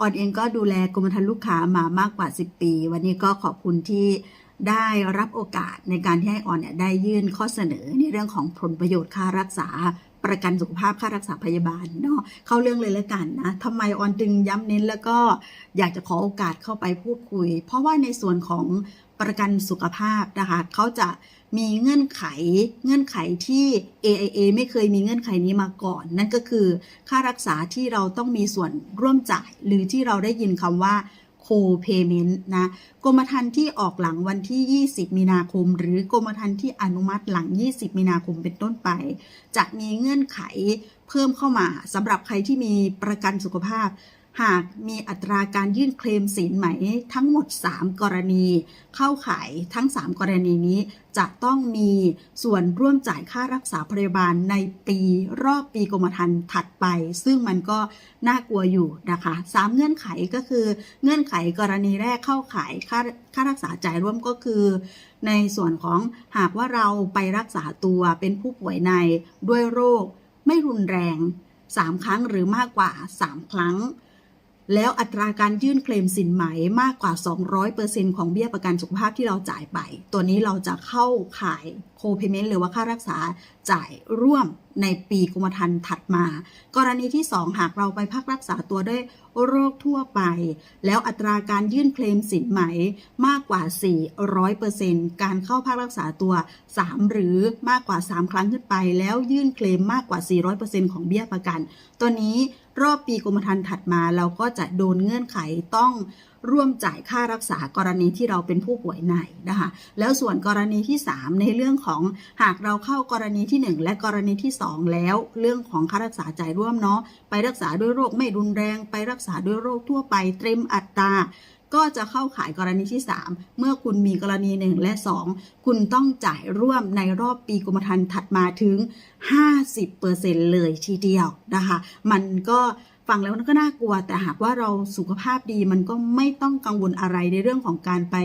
ออนเองก็ดูแลกรมธรรม์ลูกค้ามามากกว่า 10 ปี วันนี้ก็ขอบคุณที่ได้รับโอกาสในการที่ให้ออนเนี่ยได้ยื่นข้อเสนอในเรื่องของผลประโยชน์ค่ารักษาประกันสุขภาพค่ารักษาพยาบาลเนาะเข้าเรื่องเลยแล้วกันนะทำไมออนจึงย้ำเน้นแล้วก็อยากจะขอโอกาสเข้าไปพูดคุย เพราะว่าในส่วนของประกันสุขภาพนะคะเขาจะ มีเงื่อนไข เงื่อนไขที่ AIA ไม่เคยมีเงื่อนไขนี้มาก่อน นั่นก็คือค่ารักษาที่เราต้องมีส่วนร่วมจ่าย หรือที่เราได้ยินคำว่า co-payment นะกรมธรรม์ที่ออกหลังวันที่ 20 มีนาคม หรือกรมธรรม์ที่อนุมัติหลัง 20 มีนาคมเป็นต้นไป จะมีเงื่อนไขเพิ่มเข้ามาสำหรับใครที่มีประกันสุขภาพ หากมีอัตราการยื่นเคลมสินไหมทั้งหมด 3 กรณี เข้าข่ายทั้ง 3 กรณีนี้ จะต้องมีส่วนร่วมจ่ายค่ารักษาพยาบาลในปีรอบปีกรมธรรม์ถัดไป ซึ่งมันก็น่ากลัวอยู่นะคะ3เงื่อนไขก็คือเงื่อนไขกรณีแรกเข้าข่ายค่าค่ารักษาจ่ายร่วมก็คือ ในส่วนของหากว่าเราไปรักษาตัวเป็นผู้ป่วยในด้วยโรค ไม่รุนแรง 3 ครั้งหรือมากกว่า 3 ครั้ง แล้วอัตราการยื่นเคลมสินไหมมากกว่า 200%ของเบี้ยประกันสุขภาพที่เราจ่ายไป ตัวนี้เราจะเข้าข่ายโคเพเมนต์หรือว่าค่ารักษาจ่ายร่วมในปีกรมธรรม์ถัดมา กรณีที่ 2 หากเราไปพักรักษาตัวด้วยโรคทั่วไป แล้วอัตราการยื่นเคลมสินไหมมากกว่า 400%การเข้าพักรักษาตัว 3 หรือมากกว่า 3 ครั้งขึ้นไป แล้วยื่นเคลมมากกว่า 400%ของเบี้ยประกัน ตัวนี้ รอบปีกรมธรรม์ถัดมา เราก็จะโดนเงื่อนไขต้องร่วมจ่ายค่ารักษากรณีที่เราเป็นผู้ป่วยในนะคะ แล้วส่วนกรณีที่ 3 ในเรื่องของหากเราเข้ากรณีที่ 1 และกรณีที่ 2 แล้ว เรื่องของค่ารักษาจ่ายร่วมเนาะไปรักษาด้วยโรคไม่รุนแรง ไปรักษาด้วยโรคทั่วไปเต็มอัตรา ก็จะเข้าขายกรณีที่ 3 เมื่อคุณมีกรณี 1 และ 2 คุณต้องจ่ายร่วมในรอบปีกรมธรรม์ถัดมาถึง 50%เลยทีเดียวนะคะ มันก็ฟังแล้วมันก็น่ากลัว แต่หากว่าเราสุขภาพดีมันก็ไม่ต้องกังวลอะไรในเรื่องของการไป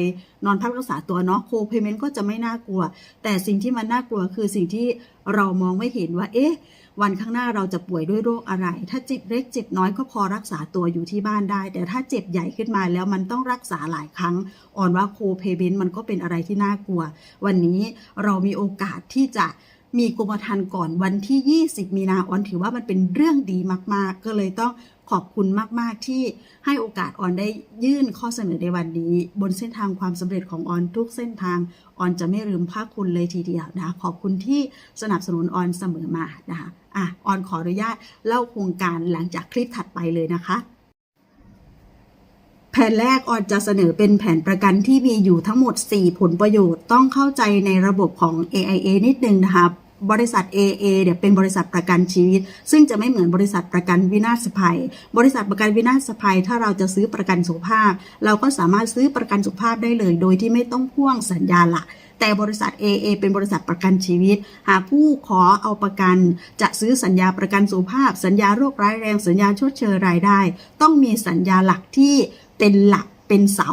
นอนพักรักษาตัวเนาะโคเพเมนต์ก็จะไม่น่ากลัว แต่สิ่งที่มันน่ากลัวคือสิ่งที่เรามองไม่เห็นว่าเอ๊ะ วันข้างหน้าเราจะป่วยด้วยโรคอะไร ถ้าเจ็บเล็กเจ็บน้อยก็พอรักษาตัวอยู่ที่บ้านได้ แต่ถ้าเจ็บใหญ่ขึ้นมาแล้วมันต้องรักษาหลายครั้ง อ่อนว่าโคเพเบนต์มันก็เป็นอะไรที่น่ากลัว วันนี้เรามีโอกาสที่จะมีกรมธรรม์ก่อนวันที่ 20 มีนาออนถือว่ามันเป็นเรื่องดีมาก ๆ ก็เลยต้อง ขอบคุณมาก ๆ ที่ให้โอกาสออนได้ยื่นข้อเสนอในวันนี้ บนเส้นทางความสำเร็จของออนทุกเส้นทางออนจะไม่ลืมภาคคุณเลยทีเดียวนะขอบคุณที่สนับสนุนออนเสมอมานะคะอะออนขออนุญาตเล่าโครงการหลังจากคลิปถัดไปเลยนะคะแผนแรกออนจะเสนอเป็นแผนประกันที่มีอยู่ทั้งหมด 4 ผลประโยชน์ต้องเข้าใจในระบบของ AIA นิดนึงนะคะบ บริษัท AA เนี่ยเป็นบริษัทประกันชีวิต ซึ่งจะไม่เหมือนบริษัทประกันวินาศภัย บริษัทประกันวินาศภัย ถ้าเราจะซื้อประกันสุขภาพ เราก็สามารถซื้อประกันสุขภาพได้เลย โดยที่ไม่ต้องพ่วงสัญญาหลักแต่บริษัท AA เป็นบริษัทประกันชีวิต หากผู้ขอเอาประกัน จะซื้อสัญญาประกันสุขภาพ สัญญาโรคร้ายแรง สัญญาชดเชยรายได้ ต้องมีสัญญาหลักที่เป็นหลักเป็นเสา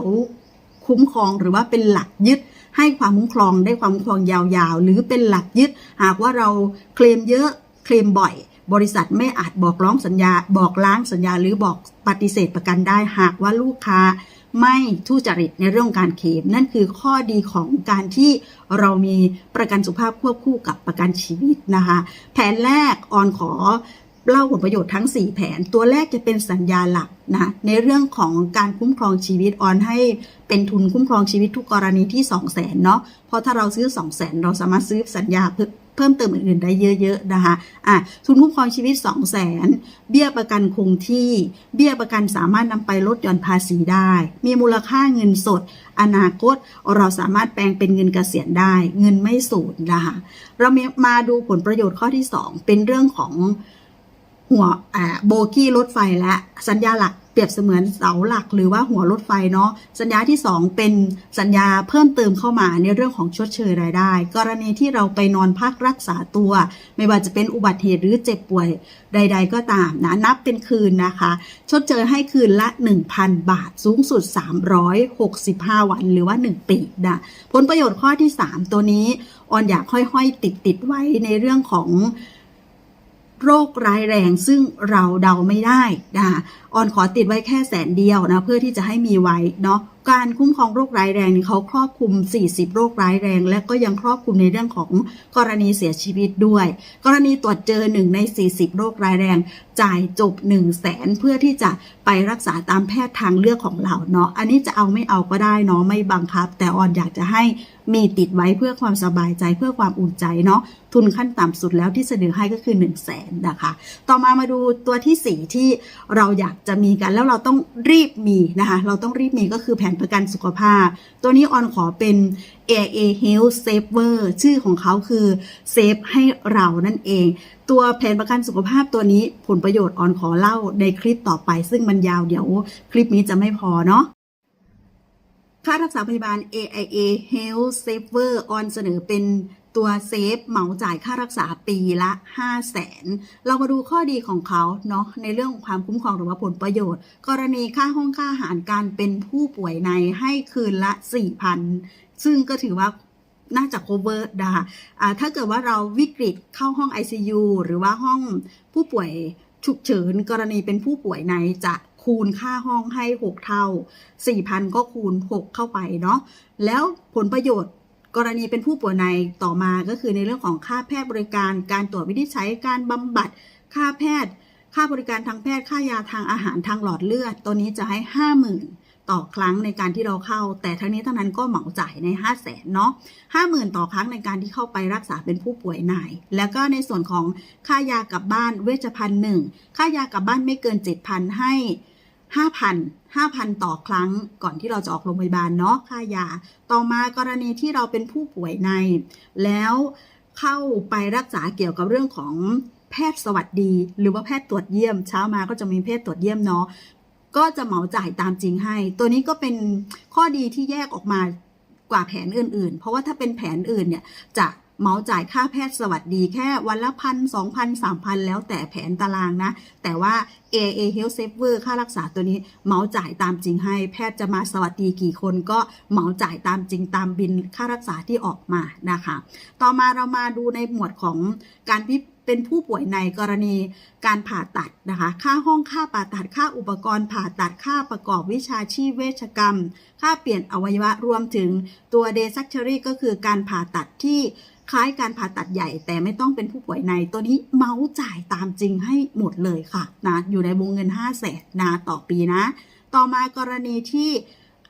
คุ้มครองหรือว่าเป็นหลักยึด ให้ความคุ้มครองได้ความคุ้มครองยาวๆ หรือเป็นหลักยึด หากว่าเราเคลมเยอะเคลมบ่อย บริษัทไม่อาจบอกร้องสัญญา บอกล้างสัญญา หรือบอกปฏิเสธประกันได้ หากว่าลูกค้าไม่ทุจริตในเรื่องการเคลมนั่นคือข้อดีของการที่เรามีประกันสุขภาพควบคู่กับประกันชีวิตนะคะ แผนแรกออนขอ เล่าผลประโยชน์ทั้ง 4 แผน ตัวแรกจะเป็นสัญญาหลักนะในเรื่องของการคุ้มครองชีวิตออนให้เป็นทุนคุ้มครองชีวิตทุกกรณีที่ 2 0 0 0 0นเนาะเพราะถ้าเราซื้อ 2 0 0 0 0 0 เราสามารถซื้อสัญญาเพิ่มเพิ่มเติมอื่นๆได้เยอะๆนะคะอะทุนคุ้มครองชีวิต 2 0 0 0 0 0 เบี้ยประกันคงที่ เบี้ยประกันสามารถนำไปลดหย่อนภาษีได้ มีมูลค่าเงินสด อนาคต เราสามารถแปลงเป็นเงินเกษียณได้ เงินไม่สูญนะคะเรามาดูผลประโยชน์ข้อที่ 2 เป็นเรื่องของ หัวอ่าโบกี้รถไฟและสัญญาหลักเปรียบเสมือนเสาหลักหรือว่าหัวรถไฟเนาะสัญญาที่ 2 เป็นสัญญาเพิ่มเติมเข้ามาในเรื่องของชดเชยรายได้ กรณีที่เราไปนอนพักรักษาตัว ไม่ว่าจะเป็นอุบัติเหตุหรือเจ็บป่วยใด ๆ ก็ตามนะนับเป็นคืนนะคะ ชดเชยให้คืนละ 1,000 บาทสูงสุด 365 วันหรือว่า 1 ปีนะผลประโยชน์ข้อที่ 3 ตัวนี้ออนอยากค่อยๆติดติดๆไว้ในเรื่องของ โรคร้ายแรงซึ่งเราเดาไม่ได้นะคะ ออนขอติดไว้แค่แสนเดียวนะเพื่อที่จะให้มีไว้เนาะการคุ้มครองโรคร้ายแรงนี่เขาครอบคลุม 40 โรคร้ายแรง และก็ยังครอบคลุมในเรื่องของกรณีเสียชีวิตด้วย กรณีตรวจเจอ 1 ใน 40 โรคร้ายแรง จ่ายจบ 1 0 0 0 0แสนเพื่อที่จะไปรักษาตามแพทย์ทางเลือกของเราเนาะอันนี้จะเอาไม่เอาก็ได้เนาะไม่บังคับ แต่ออนอยากจะให้มีติดไว้เพื่อความสบายใจเพื่อความอุ่นใจเนาะทุนขั้นต่ำสุดแล้วที่เสนอให้ก็คือ 1 0 0 0 0แสนนะคะ ต่อมามาดูตัวที่ 4 ที่เราอยากจะมีกันแล้วเราต้องรีบมีนะคะเราต้องรีบมีก็คือแผนประกันสุขภาพ ตัวนี้ออนขอเป็น AIA Health Saver ชื่อของเขาคือเซฟให้เรานั่นเอง ตัวแผนประกันสุขภาพตัวนี้ผลประโยชน์ออนขอเล่าในคลิปต่อไป ซึ่งมันยาวเดี๋ยวคลิปนี้จะไม่พอเนาะค่ารักษาพยาบาล AIA Health Saver ออนเสนอเป็น ตัวเซฟเหมาจ่ายค่ารักษาปีละ5 0 0แสนเรามาดูข้อดีของเขาเนาะในเรื่องของความคุ้มครองหรือว่าผลประโยชน์ กรณีค่าห้องค่าอาหารการเป็นผู้ป่วยในให้คืนละ 4,000 ซึ่งก็ถือว่าน่าจะ cover นะคะถ้าเกิดว่าเราวิกฤตเข้าห้อง ICU หรือว่าห้องผู้ป่วยฉุกเฉินกรณีเป็นผู้ป่วยในจะคูณค่าห้องให้ 6 เท่า 4,000 ก็คูณ 6 เข้าไปเนาะแล้วผลประโยชน์ กรณีเป็นผู้ป่วยในต่อมาก็คือในเรื่องของค่าแพทย์บริการ การตรวจวินิจฉัยการบำบัด ค่าแพทย์ ค่าบริการทางแพทย์ ค่ายาทางอาหารทางหลอดเลือด ตัวนี้จะให้ 50,000ต่อครั้งในการที่เราเข้า แต่ทั้งนี้ทั้งนั้นก็เหมาจ่ายใน 5 0 0แสนเนาะ50,000ต่อครั้งในการที่เข้าไปรักษาเป็นผู้ป่วยในแล้วก็ในส่วนของค่ายากลับบ้านเวชภัณฑ์หนึ่งค่ายากลับบ้านไม่เกิน 7,000 ให้ 5,000 5,000 ต่อครั้งก่อนที่เราจะออกโรงพยาบาลเนาะค่ายา ต่อมากรณีที่เราเป็นผู้ป่วยใน แล้วเข้าไปรักษาเกี่ยวกับเรื่องของแพทย์สวัสดี หรือว่าแพทย์ตรวจเยี่ยม เช้ามาก็จะมีแพทย์ตรวจเยี่ยมเนาะก็จะเหมาจ่ายตามจริงให้ ตัวนี้ก็เป็นข้อดีที่แยกออกมากว่าแผนอื่น ๆ เพราะว่าถ้าเป็นแผนอื่นเนี่ยจะ เหมาจ่ายค่าแพทย์สวัสดีแค่วันละพันสองพันสามพันแล้วแต่แผนตารางนะ แต่ว่า AA Health Saver ค่ารักษาตัวนี้เหมาจ่ายตามจริงให้ แพทย์จะมาสวัสดีกี่คนก็เหมาจ่ายตามจริงตามบินค่ารักษาที่ออกมานะคะ ต่อมาเรามาดูในหมวดของการพิเป็นผู้ป่วยในกรณีการผ่าตัดนะคะ ค่าห้อง ค่าผ่าตัด ค่าอุปกรณ์ผ่าตัด ค่าประกอบวิชาชีพเวชกรรม ค่าเปลี่ยนอวัยวะรวมถึงตัว day surgery ก็คือการผ่าตัดที่ คล้ายการผ่าตัดใหญ่แต่ไม่ต้องเป็นผู้ป่วยในตัวนี้เมาส์จ่ายตามจริงให้หมดเลยค่ะนะอยู่ในวงเงิน 5 0 0แสนนะต่อปีนะ ต่อมากรณีที่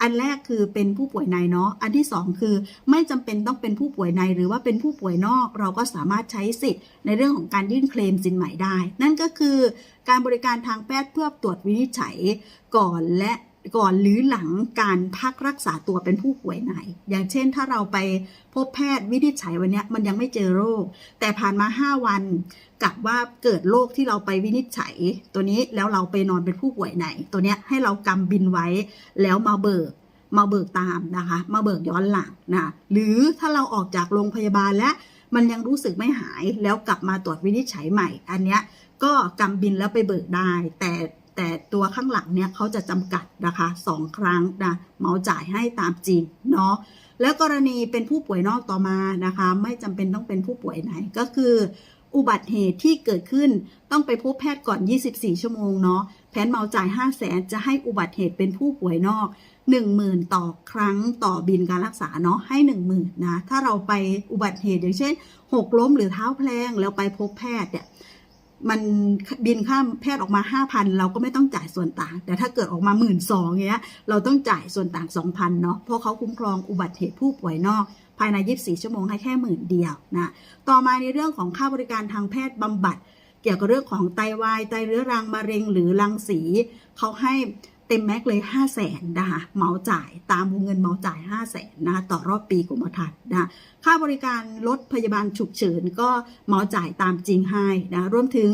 อันแรกคือเป็นผู้ป่วยในเนาะ อันที่ 2 คือไม่จำเป็นต้องเป็นผู้ป่วยในหรือว่าเป็นผู้ป่วยนอก เราก็สามารถใช้สิทธิ์ในเรื่องของการยื่นเคลมสินใหม่ได้ นั่นก็คือการบริการทางแพทย์เพื่อตรวจวินิจฉัยก่อนและ ก่อนหรือหลังการพักรักษาตัวเป็นผู้ป่วยในอย่างเช่นถ้าเราไปพบแพทย์วินิจฉัยวันนี้มันยังไม่เจอโรค แต่ผ่านมา 5 วันกับว่าเกิดโรคที่เราไปวินิจฉัย ตัวนี้แล้วเราไปนอนเป็นผู้ป่วยไหน ตัวนี้ให้เรากำบินไว้แล้วมาเบิกมาเบิกตามนะคะ มาเบิกย้อนหลังนะหรือถ้าเราออกจากโรงพยาบาลและมันยังรู้สึกไม่หายแล้วกลับมาตรวจวินิจฉัยใหม่ อันเนี้ยก็กำบินแล้วไปเบิกได้ แต่ แต่ตัวข้างหลังเนี่ยเขาจะจำกัดนะคะสองครั้งนะเมาจ่ายให้ตามจริงเนาะแล้วกรณีเป็นผู้ป่วยนอกต่อมานะคะ ไม่จำเป็นต้องเป็นผู้ป่วยไหนก็คือ อุบัติเหตุที่เกิดขึ้นต้องไปพบแพทย์ก่อน 24 ชั่วโมงเนาะแผนเมาจ่าย 5 0 0แสนจะให้อุบัติเหตุเป็นผู้ป่วยนอก 10,000 ต่อครั้งต่อบินการรักษาเนาะให้ 10,000นะถ้าเราไปอุบัติเหตุอย่างเช่นหกล้มหรือเท้าแพลงแล้วไปพบแพทย์เนี่ย มันบินค่าแพทย์ออกมา 5,000 เราก็ไม่ต้องจ่ายส่วนต่าง แต่ถ้าเกิดออกมา 1 2ื่นเงี้ย เราต้องจ่ายส่วนต่าง 2,000 เนาะ เพราะเขาคุ้มครองอุบัติเหตุผู้ป่วยนอก ภายใน 24 ชั่วโมงให้แค่หมื่นเดียวนะ ต่อมาในเรื่องของค่าบริการทางแพทย์บำบัด เกี่ยวกับเรื่องของไตวาย ไตเรื้อรัง มะเร็งหรือรังสี เขาให้ เต็มแม็กเลย5 0 0แสนนะคะเมาจ่ายตามวงเงินเมาจ่าย 5 0 0แสนนะคะต่อรอบปีกรมธรรม์นะค่าบริการรถพยาบาลฉุกเฉินก็เมาจ่ายตามจริงให้นะรวมถึง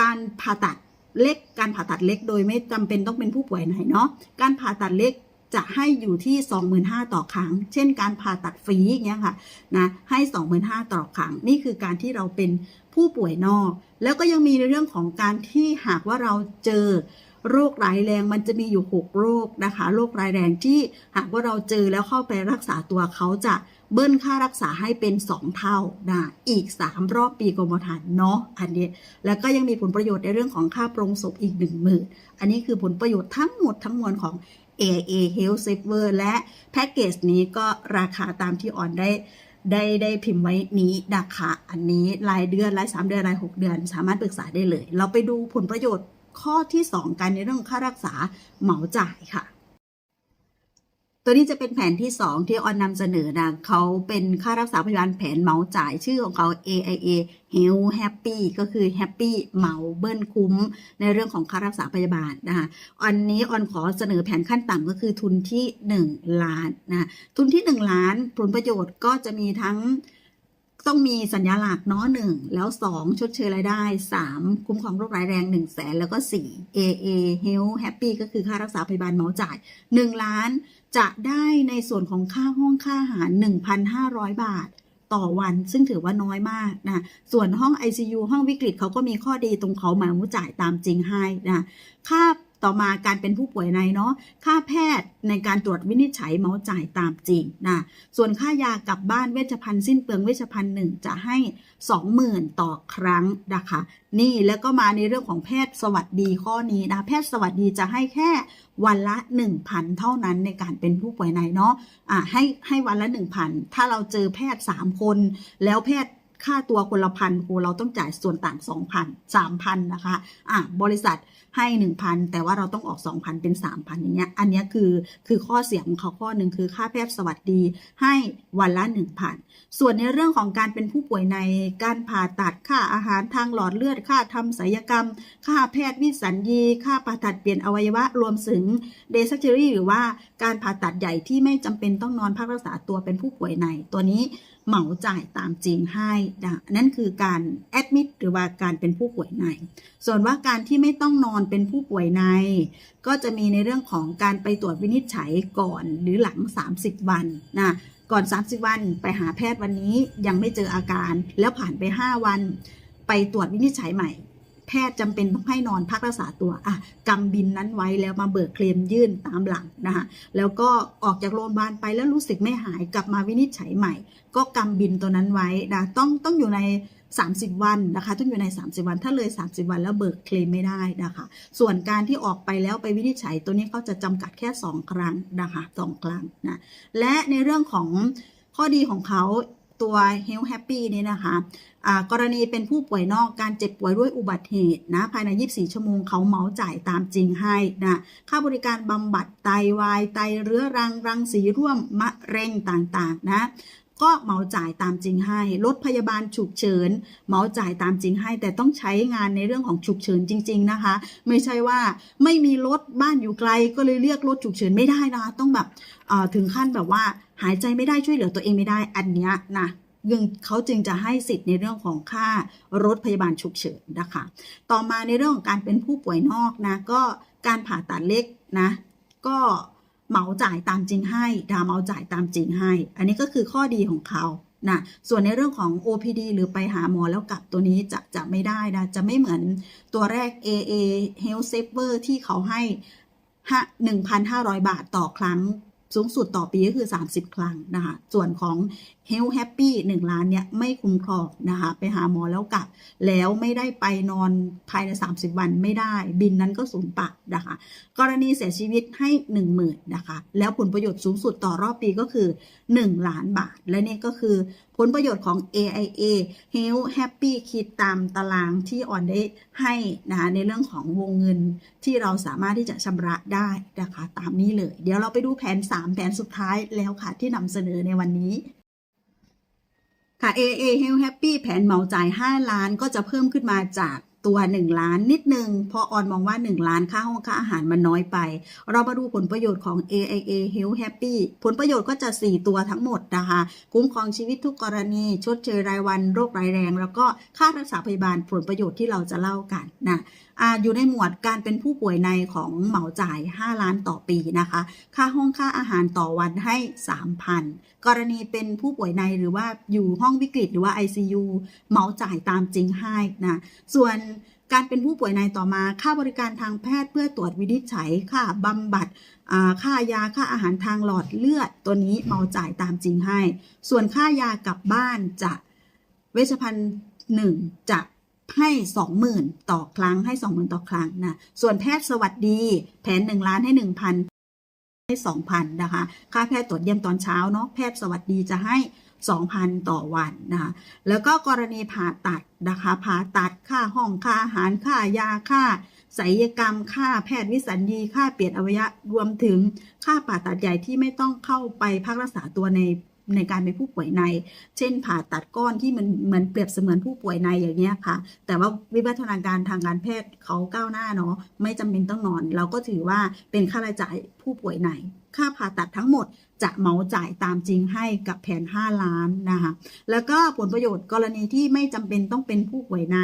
การผ่าตัดเล็กการผ่าตัดเล็กโดยไม่จำเป็นต้องเป็นผู้ป่วยไหนเนาะการผ่าตัดเล็กจะให้อยู่ที่ 25,000ต่อครั้ง เช่นการผ่าตัดฟรีอย่างเงี้ยค่ะนะให้ 25,000ต่อครั้ง นี่คือการที่เราเป็นผู้ป่วยนอก แล้วก็ยังมีในเรื่องของการที่หากว่าเราเจอ โรคร้ายแรงมันจะมีอยู่ 6 โรคนะคะ โรคร้ายแรงที่หากว่าเราเจอแล้วเข้าไปรักษาตัวเขาจะเบิ้ลค่ารักษาให้เป็น 2 เท่านะอีก 3 รอบปีกรมธรรม์เนาะอันนี้ แล้วก็ยังมีผลประโยชน์ในเรื่องของค่าปรงศพอีก 1 0,000อันนี้คือผลประโยชน์ทั้งหมดทั้งมวลของ AA Health Saver และแพ็กเกจนี้ก็ราคาตามที่ออนได้ได้ได้พิมพ์ไว้นี้นะคะอันนี้รายเดือนราย3เดือนราย 6 เดือน สามารถปรึกษาได้เลย เราไปดูผลประโยชน์ ข้อที่ 2 กันในเรื่องค่ารักษาเหมาจ่ายค่ะ ตัวนี้จะเป็นแผนที่ 2 ที่ออนนำเสนอนะเขาเป็นค่ารักษาพยาบาลแผนเหมาจ่ายชื่อของเขา AIA Health Happy ก็คือ Happy เหมาเบิ้ลคุ้ม ในเรื่องของค่ารักษาพยาบาลนะคะอันนี้ออนขอเสนอแผนขั้นต่ำก็คือทุนที่ 1 ล้านนะทุนที่ 1 ล้านผลประโยชน์ก็จะมีทั้ง ต้องมีสัญญาลักเนาะหนึ่งแล้ว2ชดเชยรายได้3คุ้มครองโรคร้ายแรง1 0 0 0 0แสนแล้วก็4 AA Health Happy ก็คือค่ารักษาพยาบาลเหมาจ่าย1ล้าน จะได้ในส่วนของค่าห้องค่าอาหาร1,500บาทต่อวันซึ่งถือว่าน้อยมากนะ ส่วนห้อง ICU ห้องวิกฤตเขาก็มีข้อดีตรงเขาหมาจ่ายตามจริงให้นะ ค่า ต่อมาการเป็นผู้ป่วยในเนาะค่าแพทย์ในการตรวจวินิจฉัยเมาจ่ายตามจริงนะส่วนค่ายากลับบ้านเวชภัณฑ์สิ้นเปลืองเวชภัณฑ์หนึ่งจะให้ 20,000 ต่อครั้งนะคะนี่แล้วก็มาในเรื่องของแพทย์สวัสดีข้อนี้นะแพทย์สวัสดีจะให้แค่วันละ 1,000 เท่านั้นในการเป็นผู้ป่วยในเนาะอ่าให้ให้วันละ 1,000 ถ้าเราเจอแพทย์ 3 คน แล้วแพทย์ ค่าตัวคนละพันครูเราต้องจ่ายส่วนต่าง2,000 3,000นะคะอะบริษัทให้ 1,000 แต่ว่าเราต้องออก 2,000 เป็น 3,000 อย่างเงี้ย อันนี้คือคือข้อเสียของเขาข้อหนึ่งคือค่าแพทย์สวัสดีให้วันละ 1,000 ส่วนในเรื่องของการเป็นผู้ป่วยในการผ่าตัดค่าอาหารทางหลอดเลือด ค่าทำศัลยกรรม ค่าแพทย์วิสัญญี ค่าผ่าตัดเปลี่ยนอวัยวะ รวมถึงเดซักเจอรี่หรือว่าการผ่าตัดใหญ่ที่ไม่จำเป็นต้องนอนพักรักษาตัวเป็นผู้ป่วยในตัวนี้ เหมาจ่ายตามจริงให้นะนั่นคือการแอดมิดหรือว่าการเป็นผู้ป่วยใน ส่วนว่าการที่ไม่ต้องนอนเป็นผู้ป่วยใน ก็จะมีในเรื่องของการไปตรวจวินิจฉัยก่อนหรือหลัง 30 วันนะก่อน 30 วันไปหาแพทย์วันนี้ยังไม่เจออาการ แล้วผ่านไป 5 วัน ไปตรวจวินิจฉัยใหม่ แพทย์จำเป็นต้องให้นอนพักรักษาตัวอะกำบินนั้นไว้แล้วมาเบิกเคลมยื่นตามหลังนะคะแล้วก็ออกจากโรงพยาบาลไปแล้วรู้สึกไม่หายกลับมาวินิจฉัยใหม่ ก็กำบินตัวนั้นไว้นะต้องต้องอยู่ใน30 วันนะคะต้องอยู่ใน 30 วันถ้าเลย 30 วันแล้วเบิกเคลมไม่ได้นะคะ ส่วนการที่ออกไปแล้วไปวินิจฉัยตัวนี้เขาจะจำกัดแค่ 2 ครั้งนะคะ2ครั้งนะและในเรื่องของข้อดีของเขาตัว Health Happy นี้นะคะ กรณีเป็นผู้ป่วยนอกการเจ็บป่วยด้วยอุบัติเหตุนะภายใน 24 ชั่วโมงเขาเหมาจ่ายตามจริงให้นะค่าบริการบำบัดไตวาย ไตเรื้อรังรังสีร่วมมะเร็งต่างๆ นะก็เหมาจ่ายตามจริงให้รถพยาบาลฉุกเฉินเหมาจ่ายตามจริงให้ แต่ต้องใช้งานในเรื่องของฉุกเฉินจริง ๆนะคะ ไม่ใช่ว่าไม่มีรถบ้านอยู่ไกลก็เลยเรียกรถฉุกเฉินไม่ได้นะคะต้องแบบเอ่อถึงขั้นแบบว่าหายใจไม่ได้ช่วยเหลือตัวเองไม่ได้อันเนี้ยนะ ยึงเขาจึงจะให้สิทธิ์ในเรื่องของค่ารถพยาบาลฉุกเฉินนะคะ ต่อมาในเรื่องของการเป็นผู้ป่วยนอกนะก็การผ่าตัดเล็กนะก็เหมาจ่ายตามจริงให้ดาเหมาจ่ายตามจริงให้ อันนี้ก็คือข้อดีของเขานะส่วนในเรื่องของ OPD หรือไปหาหมอแล้วกลับตัวนี้จะจะไม่ได้นะ จะไม่เหมือนตัวแรก AA Health Saver ที่เขาให้1,500 บาทต่อครั้งสูงสุดต่อปีก็คือ 30 ครั้งนะคะ ส่วนของ Health Happy 1ล้านเนี่ยไม่คุ้มครองนะคะไปหาหมอแล้วกลับ แล้วไม่ได้ไปนอนภายใน 30 วันไม่ได้บินนั้นก็สูญปล่านะคะ กรณีเสียชีวิตให้ 1 0,000นะคะ แล้วผลประโยชน์สูงสุดต่อรอบปีก็คือ 1 ล้านบาท และนี่ก็คือผลประโยชน์ของ AIA Health Happy คิดตามตารางที่อ่อนได้ให้นะคะในเรื่องของวงเงินที่เราสามารถที่จะชำระได้นะคะตามนี้เลย เดี๋ยวเราไปดูแผน 3 แผนสุดท้ายแล้วค่ะที่นำเสนอในวันนี้ ค่ะ AA Health Happy แผนเหมาจ่าย 5 ล้านก็จะเพิ่มขึ้นมาจากตัว 1 ล้านนิดนึงเพราะออนมองว่า 1 ล้านค่าห้องค่าอาหารมันน้อยไป เรามาดูผลประโยชน์ของ AIA Health Happy ผลประโยชน์ก็จะ 4 ตัวทั้งหมดนะคะ คุ้มครองชีวิตทุกกรณี ชดเชยรายวันโรคร้ายแรง แล้วก็ค่ารักษาพยาบาลผลประโยชน์ที่เราจะเล่ากันนะ อยู่ในหมวดการเป็นผู้ป่วยในของเหมาจ่าย 5 ล้านต่อปีนะคะ ค่าห้องค่าอาหารต่อวันให้ 3,000 กรณีเป็นผู้ป่วยในหรือว่าอยู่ห้องวิกฤตหรือว่า ICU เหมาจ่ายตามจริงให้นะ ส่วนการเป็นผู้ป่วยในต่อมาค่าบริการทางแพทย์เพื่อตรวจวินิจฉัยค่าบำบัดค่ายาค่าอาหารทางหลอดเลือด ตัวนี้เมาจ่ายตามจริงให้ ส่วนค่ายากลับบ้านจะเวชภัณฑ์หนึ่งจะ ให้สองหมื่นต่อครั้งให้สองหมื่นต่อครั้งนะส่วนแพทย์สวัสดีแผนหนึ่งล้านให้หนึ่งพันให้สองพันนะคะค่าแพทย์ตรวจเยี่ยมตอนเช้าเนาะแพทย์สวัสดีจะให้สองพันต่อวันนะคะแล้วก็กรณีผ่าตัดนะคะผ่าตัดค่าห้องค่าอาหารค่ายาค่าศัลยกรรม ค่าแพทย์วิสัญญีค่าเปลี่ยนอวัยวะรวมถึงค่าผ่าตัดใหญ่ที่ไม่ต้องเข้าไปพักรักษาตัวใน ในการเป็นผู้ป่วยใน เช่น ผ่าตัดก้อนที่มันเหมือนเปรียบเสมือนผู้ป่วยในอย่างเงี้ยค่ะ แต่ว่าวิวัฒนาการทางการแพทย์เขาก้าวหน้าเนาะไม่จำเป็นต้องนอน เราก็ถือว่าเป็นค่าใช้จ่ายผู้ป่วยใน ค่าผ่าตัดทั้งหมดจะเหมาจ่ายตามจริงให้กับแผน 5 ล้านนะคะแล้วก็ผลประโยชน์กรณีที่ไม่จำเป็นต้องเป็นผู้ป่วยใน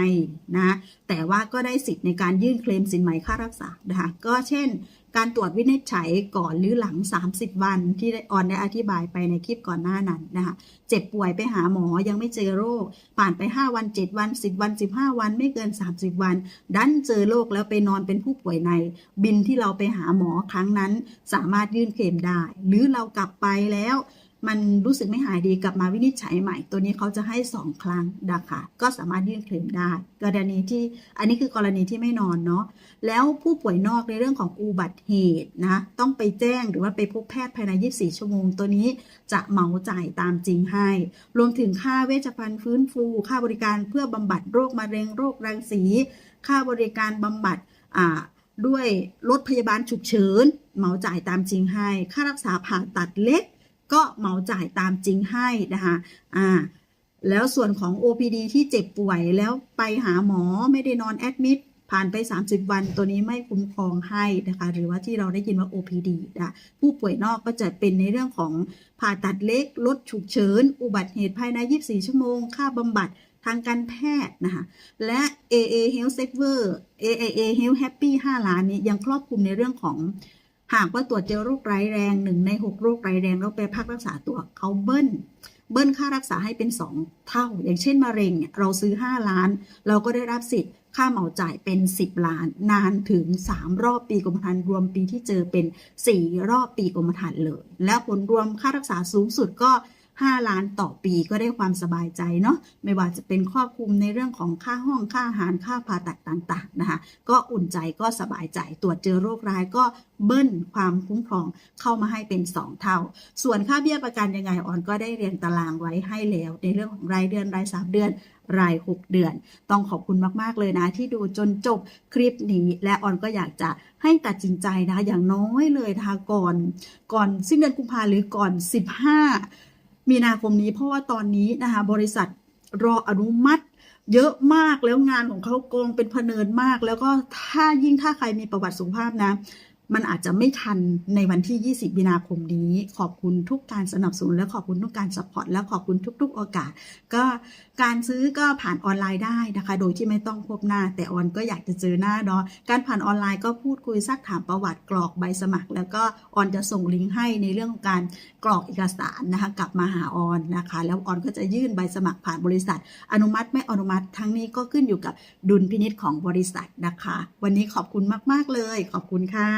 นะแต่ว่าก็ได้สิทธิ์ในการยื่นเคลมสินไหมค่ารักษานะคะก็เช่น การตรวจวินิจฉัยก่อนหรือหลัง 30 วันที่ออนได้อธิบายไปในคลิปก่อนหน้านั้นนะคะเจ็บป่วยไปหาหมอยังไม่เจอโรค ผ่านไป 5 วัน 7 วัน 10 วัน 15 วัน ไม่เกิน 30 วัน ดันเจอโรคแล้วไปนอนเป็นผู้ป่วยใน บินที่เราไปหาหมอครั้งนั้น สามารถยื่นเคลมได้ หรือเรากลับไปแล้ว มันรู้สึกไม่หายดีกลับมาวินิจฉัยใหม่ ตัวนี้เขาจะให้ 2 ครั้งนะคะก็สามารถยื่นเคลมได้ กรณีที่อันนี้คือกรณีที่ไม่นอนเนาะแล้วผู้ป่วยนอกในเรื่องของอุบัติเหตุนะต้องไปแจ้งหรือว่าไปพบแพทย์ภายใน 24 ชั่วโมง ตัวนี้จะเหมาจ่ายตามจริงให้ รวมถึงค่าเวชภัณฑ์ฟื้นฟู ค่าบริการเพื่อบำบัดโรคมะเร็งโรครังสี ค่าบริการบำบัดอ่าด้วยรถพยาบาลฉุกเฉินเหมาจ่ายตามจริงให้ ค่ารักษาผ่าตัดเล็ก ก็เหมาจ่ายตามจริงให้นะคะอ่าแล้วส่วนของ OPD ที่เจ็บป่วยแล้วไปหาหมอไม่ได้นอนแอดมิดผ่านไป 30 วันตัวนี้ไม่คุ้มครองให้นะคะหรือว่าที่เราได้ยินว่า OPD นะผู้ป่วยนอกก็จะเป็นในเรื่องของผ่าตัดเล็กลดฉุกเฉิน อุบัติเหตุภายใน 24 ชั่วโมง ค่าบำบัดทางการแพทย์นะคะและ AA Health Saver AAA Health Happy 5 ล้านนี้ยังครอบคลุมในเรื่องของ หากว่าตรวจเจอโรคร้ายแรงหนึ่งใน6โรคร้ายแรงแล้วไปพักรักษาตัวเขาเบิ้ล เบิ้ลค่ารักษาให้เป็น 2 เท่า อย่างเช่นมะเร็งเราซื้อ 5 ล้าน เราก็ได้รับสิทธิ์ค่าเหมาจ่ายเป็น 10 ล้าน นานถึง 3 รอบปีกรมธรรม์รวมปีที่เจอเป็น 4 รอบปีกรมธรรม์เลย และผลรวมค่ารักษาสูงสุดก็ 5 ล้านต่อปีก็ได้ความสบายใจเนาะไม่ว่าจะเป็นครอบคลุมในเรื่องของค่าห้องค่าอาหารค่าผ่าตัดต่างๆนะคะก็อุ่นใจก็สบายใจตรวจเจอโรคร้ายก็เบิ้ลความคุ้มครองเข้ามาให้เป็น 2 เท่า ส่วนค่าเบี้ยประกันยังไงออนก็ได้เรียงตารางไว้ให้แล้ว ในเรื่องของรายเดือนราย 3 เดือนราย 6 เดือน ต้องขอบคุณมาก ๆ เลยนะ ที่ดูจนจบคลิปนี้ และออนก็อยากจะให้ตัดสินใจนะ อย่างน้อยเลยนะคะก่อน ก่อนสิ้นเดือนกุมภาหรือก่อน 15 มีนาคมนี้เพราะว่าตอนนี้นะคะบริษัทรออนุมัติ เยอะมากแล้วงานของเขากองเป็นพเนินมาก แล้วก็ถ้ายิ่งถ้าใครมีประวัติสุขภาพนะ มันอาจจะไม่ทันในวันที่ 20 มีนาคมนี้ ขอบคุณทุกการสนับสนุนและขอบคุณทุกการสปอร์ตและขอบคุณทุก ๆ โอกาส ก็การซื้อก็ผ่านออนไลน์ได้นะคะ โดยที่ไม่ต้องพบหน้า แต่ออนก็อยากจะเจอหน้าเนาะการผ่านออนไลน์ก็พูดคุยซักถามประวัติกรอกใบสมัคร แล้วก็ออนจะส่งลิงก์ให้ในเรื่องของการกรอกเอกสารนะคะกลับมาหาออนนะคะ แล้วออนก็จะยื่นใบสมัครผ่านบริษัท อนุมัติไม่อนุมัติทั้งนี้ก็ขึ้นอยู่กับดุลพินิษของบริษัทนะคะ วันนี้ขอบคุณมาก ๆ เลย ขอบคุณค่ะ